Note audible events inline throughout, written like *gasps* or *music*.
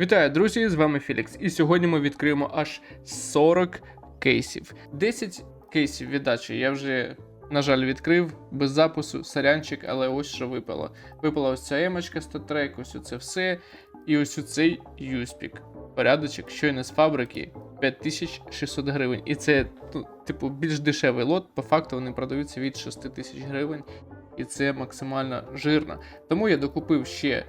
Вітаю, друзі! З вами Філікс. І сьогодні ми відкриємо аж 40 кейсів. 10 кейсів віддачі я вже, на жаль, відкрив без запису, сорянчик, але ось що випало. Випала ось ця емочка статрек, ось це все. І ось оцей юспік. Порядочок, щойно з фабрики 5600 гривень. І це, ну, типу, більш дешевий лот. По факту вони продаються від 6000 гривень. І це максимально жирно. Тому я докупив ще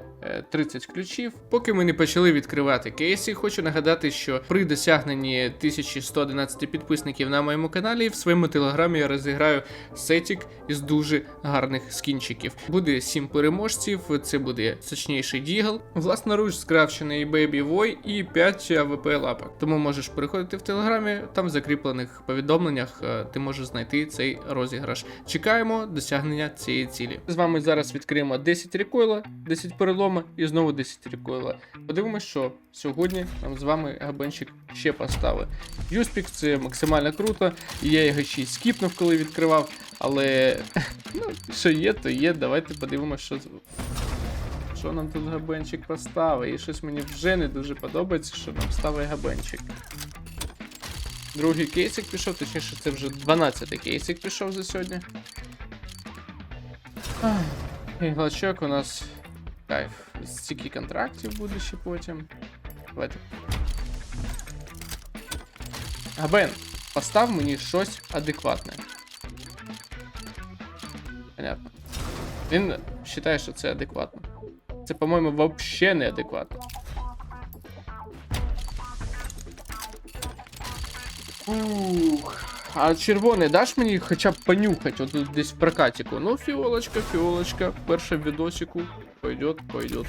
30 ключів. Поки ми не почали відкривати кейси, хочу нагадати, що при досягненні 1111 підписників на моєму каналі в своєму телеграмі я розіграю сетік із дуже гарних скінчиків. Буде 7 переможців, це буде сочніший дігл, власноруч скрафчений Baby Boy і 5 АВП лапок. Тому можеш переходити в телеграмі, там в закріплених повідомленнях е, ти можеш знайти цей розіграш. Чекаємо досягнення цієї цілі. З вами зараз відкриємо 10 рекойла, 10 перелома і знову 10 рекойла. Подивимось, що сьогодні нам з вами габенчик ще поставили. Юспік це максимально круто. і Я його ще й скіпнув, коли відкривав. Але *laughs* ну, що є, то є. Давайте подивимося, що. Що нам тут габенчик поставив. І щось мені вже не дуже подобається, що нам ставить габенчик. Другий кейсик пішов, точніше, це вже 12-й кейсик пішов за сьогодні. Глачок у нас кайф. Стільки контрактів буде ще потім. Давайте. Габен, постав мені щось адекватне. Понятно. Він вважає, що це адекватно. Це, по-моєму, вообще не адекватно. Ух. А червоний даш мені хоча б понюхать, от десь в прокатику. Ну, фіолочка, фіолочка. Перша в відосику. Пойдет, пойдет.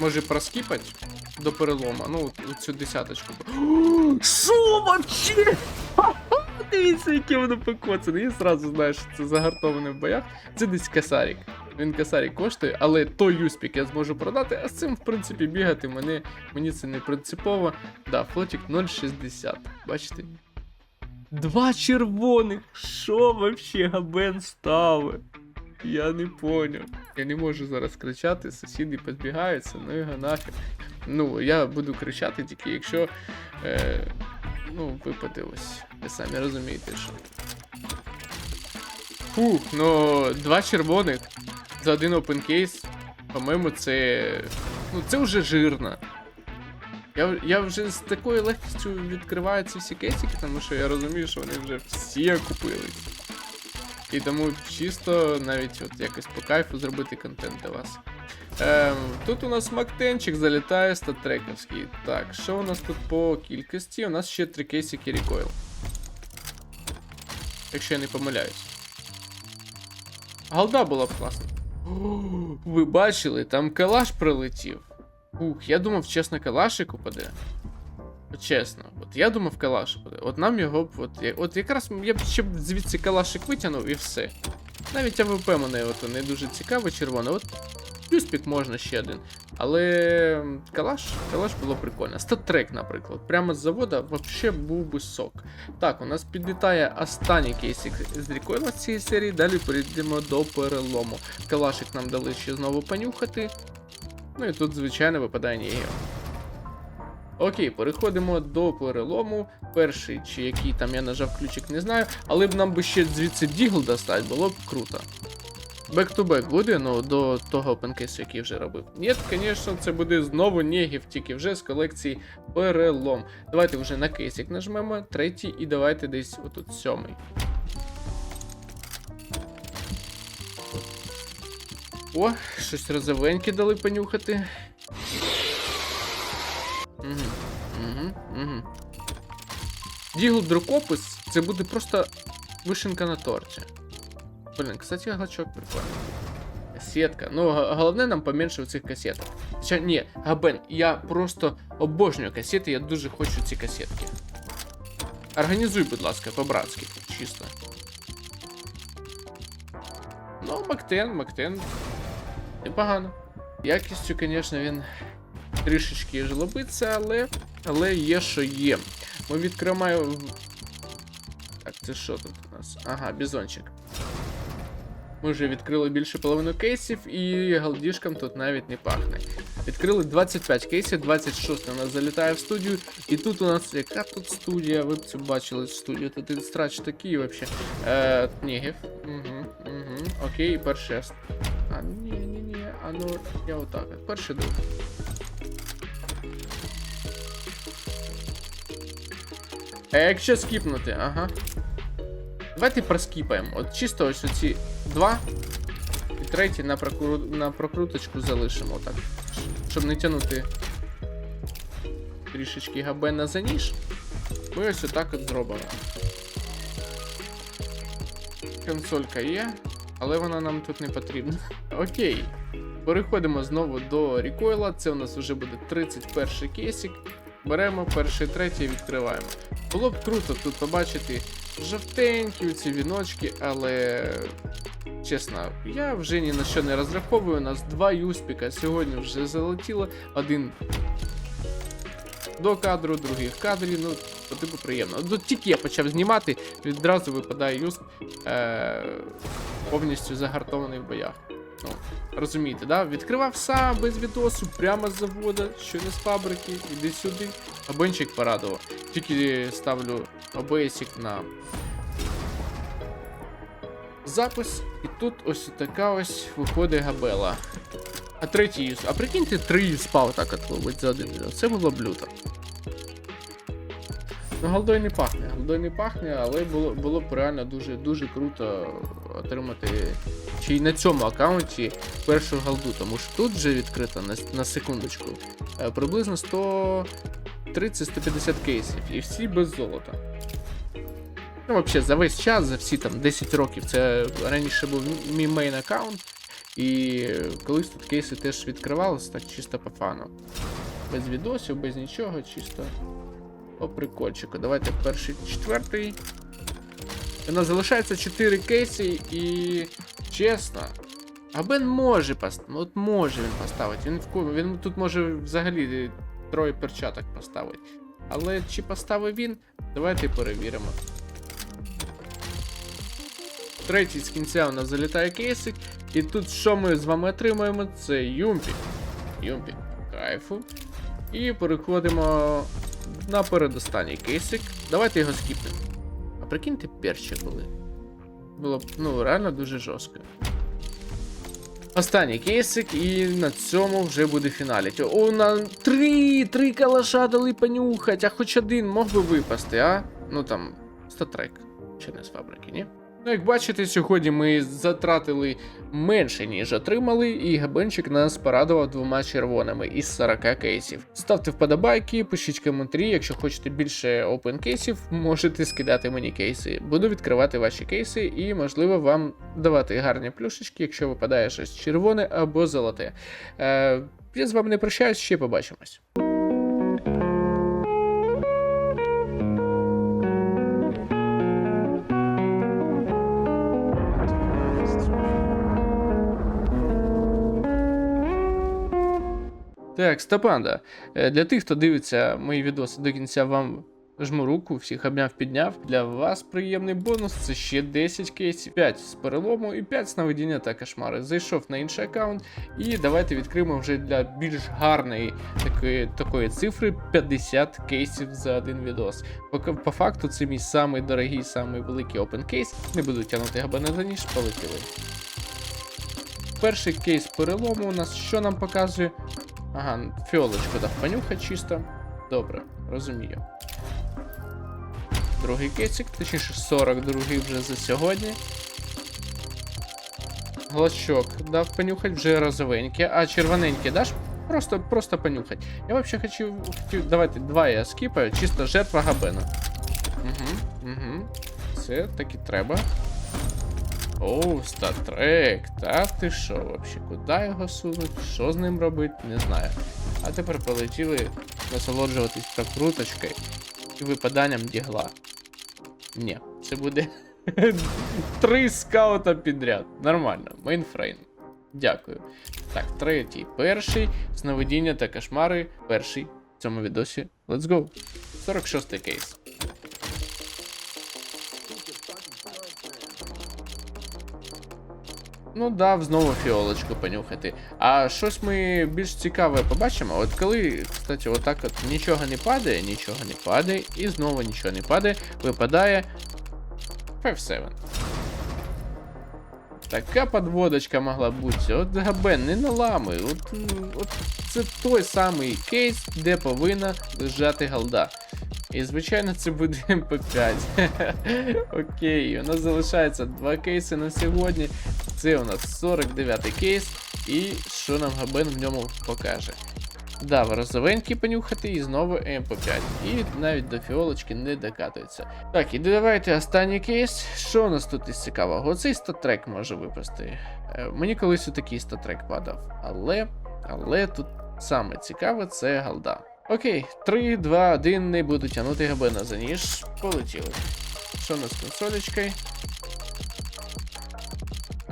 Може проскіпать до перелома. Ну, цю десяточку. *gasps* Що вообще? *laughs* Дивіться, яке воно покоцане. Я сразу знаю, що це загартоване в боях. Це десь касарік. Він касарік коштує, але той юспік я зможу продати, а з цим, в принципі, бігати мене, мені це не принципово. Да, флотик 0,60. Бачите? Два червоних. Що вообще габен ставить? Я не поняв. Я не можу зараз кричати, сусіди позбігаються, ну його нафіг. Ну, я буду кричати тільки якщо. Е, ну, випаде ось. Ви самі розумієте, що. Фух, ну, два червоних за один опенкейс, по-моєму, це. Ну, це вже жирно. Я, я вже з такою легкістю відкриваю ці всі кейсики, тому що я розумію, що вони вже всі окупились. І тому чисто навіть от якось по кайфу зробити контент для вас. Ем, тут у нас Мактенчик залітає статрековський. Так, що у нас тут по кількості? У нас ще три кейсики рекойл. Якщо я не помиляюсь. Голда була б класна. Ви бачили, там калаш прилетів. Ух, я думав, чесно, калашик упаде. Чесно, от я думав, калаш упаде. От нам його б. От, от якраз я б ще б звідси калашик витягнув і все. Навіть АВП мене от, не дуже цікаво, червоне. От Юспік можна ще один. Але калаш, калаш було прикольно. Статрек, наприклад. Прямо з завода вообще був би сок. Так, у нас підлітає останній кейсик з рекойла цієї серії. Далі перейдемо до перелому. Калашик нам дали ще знову понюхати. Ну і тут, звичайно, випадає Нігіо. Окей, переходимо до перелому. Перший чи який там я нажав ключик, не знаю. Але б нам би ще звідси дігл достати, було б круто. Бек-ту-бек буде, ну до того опенкейсу, який вже робив. Ні, звісно, це буде знову Нєгів, тільки вже з колекції перелом. Давайте вже на кейсик нажмемо, третій, і давайте десь отут сьомий. О, щось розовеньке дали понюхати. Угу, угу, угу. Дрокопис це буде просто вишенка на торті. Блін, кстати, глачок прикольний. Касетка. Ну, головне нам поменше цих касеток. Хоча, ні, Габен, я просто обожнюю касети, я дуже хочу ці касетки. Організуй, будь ласка, по-братськи, чисто. Ну, Мактен, Мактен. Непогано. Якістю, звісно, він трішечки жлобиться, але. Але є, що є. Ми відкриваємо. Так, це що тут у нас? Ага, бізончик. Ми вже відкрили більше половину кейсів, і галдішкам тут навіть не пахне. Відкрили 25 кейсів, 26 у нас залітає в студію. І тут у нас яка тут студія? Ви б це бачили студію. Тут страч такий вообще. Е, Нігів. Угу, угу. Окей, перший. Ну, я отак. от. Перший друг. А якщо скіпнути, ага. Давайте проскіпаємо. От чисто ось оці два. І третій на, прокру... на прокруточку залишимо так. Щоб не тягнути трішечки габена за ніж. Ми ось отак от зробимо. Консолька є, але вона нам тут не потрібна. Окей. Переходимо знову до рекойла. Це у нас вже буде 31 кейсик. Беремо перший, третій, відкриваємо. Було б круто тут побачити жовтенькі ці віночки, але чесно, я вже ні на що не розраховую. У нас два юспіка сьогодні вже залетіло. Один до кадру, другий в кадрі. Ну, по типу приємно. От тільки я почав знімати, відразу випадає юсп е- повністю загартований в боях. Ну, розумієте, да? Відкривав сам без відосу, прямо з завода, що не з фабрики, іди сюди. Абончик порадував. Тільки ставлю обесик на запис, і тут ось така ось виходить габела. А третій юз. А прикиньте, три юспа отак от ловить за один. Це було б люто. Ну, голдой не пахне. Голдой не пахне, але було, було б реально дуже дуже круто отримати чи на цьому аккаунті першу голду, тому що тут вже відкрито на, на секундочку. е, Приблизно 130-150 кейсів, і всі без золота. Ну, взагалі, за весь час, за всі там 10 років, це раніше був мій мейн аккаунт. І колись тут кейси теж відкривалися, так чисто по фану. Без відосів, без нічого, чисто по прикольчику. Давайте перший, четвертий. У нас залишається 4 кейси і чесно. Абен може поставити. От може він поставити. Він, він тут може взагалі троє перчаток поставити. Але чи поставив він? Давайте перевіримо. Третій з кінця у нас залітає кейсик. І тут що ми з вами отримаємо? Це Юмпі. Юмпі. Кайфу. І переходимо на передостанній кейсик. Давайте його скіпнемо. Прикиньте, перші були. Було б, ну, реально дуже жорстко. Останній кейсик, і на цьому вже буде фіналіть. О, на три! Три калаша дали понюхать, а хоч один мог би випасти, а? Ну там, статрек. Чи не з фабрики, ні? Ну, як бачите, сьогодні ми затратили менше, ніж отримали, і габенчик нас порадував двома червоними із 40 кейсів. Ставте вподобайки, пишіть коментарі, якщо хочете більше опен кейсів, можете скидати мені кейси. Буду відкривати ваші кейси і, можливо, вам давати гарні плюшечки, якщо випадає щось червоне або золоте. Е, я з вами не прощаюсь, ще побачимось. Так, Степанда, е, для тих, хто дивиться мої відоси до кінця, вам жму руку, всіх обняв підняв. Для вас приємний бонус це ще 10 кейсів, 5 з перелому і 5 з наведіння та кошмари. Зайшов на інший аккаунт, і давайте відкриємо вже для більш гарної такої, такої цифри 50 кейсів за один відос. По, по факту це мій самий дорогий, самий великий опен кейс. Не буду тягнути габана за ніж, полетіли. Перший кейс перелому у нас що нам показує? Ага, фіолочку дав понюхать чисто. Добре, розумію. Другий кейсик, точніше 42 вже за сьогодні. Глачок дав понюхать, вже розовеньке, а червоненьке даш? Просто, просто понюхать. Я вообще хочу, давайте два я скіпаю, чисто жертва габена. Угу, угу. Це так треба. Оу, статрек, та ти що вообще? Куди його сунуть? Що з ним робити? Не знаю. А тепер полетіли насолоджуватись прокруточкою і випаданням дігла. Ні, це буде *laughs* три скаута підряд. Нормально, мейнфрейм. Дякую. Так, третій, перший, сновидіння та кошмари. Перший в цьому відосі. Let's go. 46 кейс. Ну дав знову фіолочку понюхати. А щось ми більш цікаве побачимо. От коли, кстати, отак от нічого не падає, нічого не падає, і знову нічого не падає, випадає 5-7. Така подводочка могла бути. От Габен, не наламуй. От, от це той самий кейс, де повинна лежати голда. І, звичайно, це буде *laughs* МП5. *laughs* Окей, у нас залишається два кейси на сьогодні. Це у нас 49-й кейс. І що нам Габен в ньому покаже? Дав розовенький понюхати і знову МП5. І навіть до фіолочки не докатується. Так, і давайте останній кейс. Що у нас тут із цікавого? Оцей статрек може випасти. Е, Мені колись такий статрек падав. Але, але тут саме цікаве це голда. Окей, 3, 2, 1, не буду тягнути габена за ніж. Полетіли. Що у нас з консолечкою?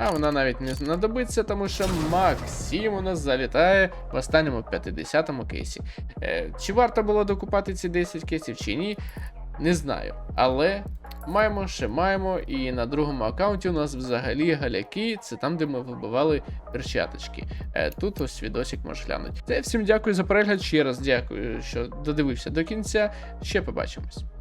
А вона навіть не знадобиться, тому що Максим у нас залітає в останньому 50-му кейсі. Е, чи варто було докупати ці 10 кейсів чи ні, не знаю. Але маємо, ще маємо, і на другому аккаунті у нас взагалі галяки, це там, де ми вибивали перчаточки. Е, тут ось відосик можеш глянути. Це всім дякую за перегляд. Ще раз дякую, що додивився до кінця. Ще побачимось.